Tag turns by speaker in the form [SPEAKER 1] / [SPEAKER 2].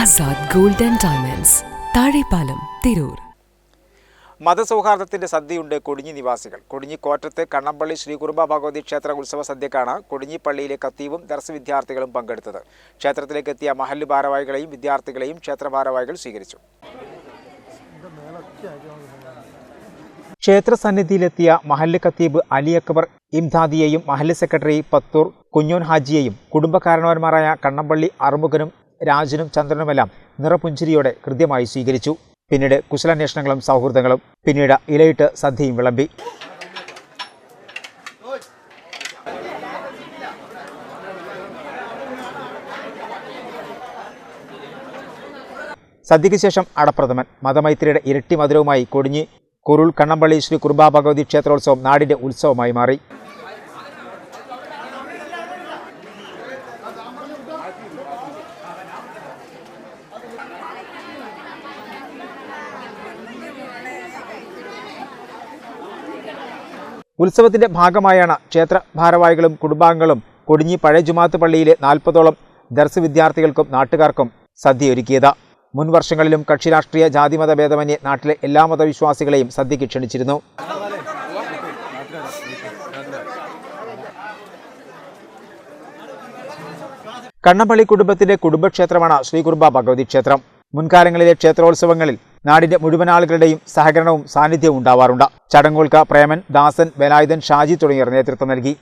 [SPEAKER 1] Azad gold and diamonds. Thazhepalam Tirur.
[SPEAKER 2] മതസൗഹാർദ്ദത്തിന്റെ സദ്യയുണ്ട് കൊടിഞ്ഞി നിവാസികൾ. കൊടിഞ്ഞി കോറ്റത്ത് കണ്ണമ്പള്ളി ശ്രീ കുറുമ്പ ഭഗവതി ക്ഷേത്ര ഉത്സവ സദ്യക്കാണ് കൊടിഞ്ഞി പള്ളിയിലെ കത്തീവും ദർശ വിദ്യാർത്ഥികളും പങ്കെടുത്തത്. ക്ഷേത്രത്തിലേക്ക് എത്തിയ മഹല്ല് ഭാരവാഹികളെയും വിദ്യാർത്ഥികളെയും ക്ഷേത്ര ഭാരവാഹികൾ സ്വീകരിച്ചു. ക്ഷേത്ര സന്നിധിയിലെത്തിയ മഹല്ല് ഖത്തീബ് അലി അക്ബർ ഇംദാദിയെയും മഹല്ല് സെക്രട്ടറി പത്തൂർ കുഞ്ഞോൻ ഹാജിയെയും കുടുംബകാരണവന്മാരായ കണ്ണമ്പള്ളി അറുമുഖനും രാജനും ചന്ദ്രനുമെല്ലാം നിറപുഞ്ചിരിയോടെ കൃത്യമായി സ്വീകരിച്ചു. പിന്നീട് കുശലാന്വേഷണങ്ങളും സൗഹൃദങ്ങളും പിന്നീട് ഇലയിട്ട് സദ്യയും വിളമ്പി. സദ്യയ്ക്ക് ശേഷം അടപ്രഥമൻ മതമൈത്രിയുടെ ഇരട്ടി മധുരവുമായി കൊടിഞ്ഞ് കുരുൾ കണ്ണമ്പള്ളി ശ്രീ കുർബാ ഭഗവതി ക്ഷേത്രോത്സവം നാടിന്റെ ഉത്സവമായി മാറി. ഉത്സവത്തിന്റെ ഭാഗമായാണ് ക്ഷേത്ര ഭാരവാഹികളും കുടുംബാംഗങ്ങളും കൊടിഞ്ഞി പഴയ ജുമാത്ത് പള്ളിയിലെ നാൽപ്പതോളം ദർസ് വിദ്യാർത്ഥികൾക്കും നാട്ടുകാർക്കും സദ്യയൊരുക്കിയത്. മുൻ വർഷങ്ങളിലും കക്ഷി രാഷ്ട്രീയ ജാതിമത ഭേദമന്യേ നാട്ടിലെ എല്ലാ മതവിശ്വാസികളെയും സദ്യയ്ക്ക് ക്ഷണിച്ചിരുന്നു. കണ്ണമ്പള്ളി കുടുംബത്തിന്റെ കുടുംബക്ഷേത്രമാണ് ശ്രീ കുറുബ ഭഗവതി ക്ഷേത്രം. മുൻകാലങ്ങളിലെ ക്ഷേത്രോത്സവങ്ങളിൽ നാടിന്റെ മുഴുവൻ ആളുകളുടെയും സഹകരണവും സാന്നിധ്യവും ഉണ്ടാവാറുണ്ട്. ചടങ്ങുകൾക്ക് പ്രേമൻ ദാസൻ വേലായുധൻ ഷാജി തുടങ്ങിയവർ നേതൃത്വം നൽകി.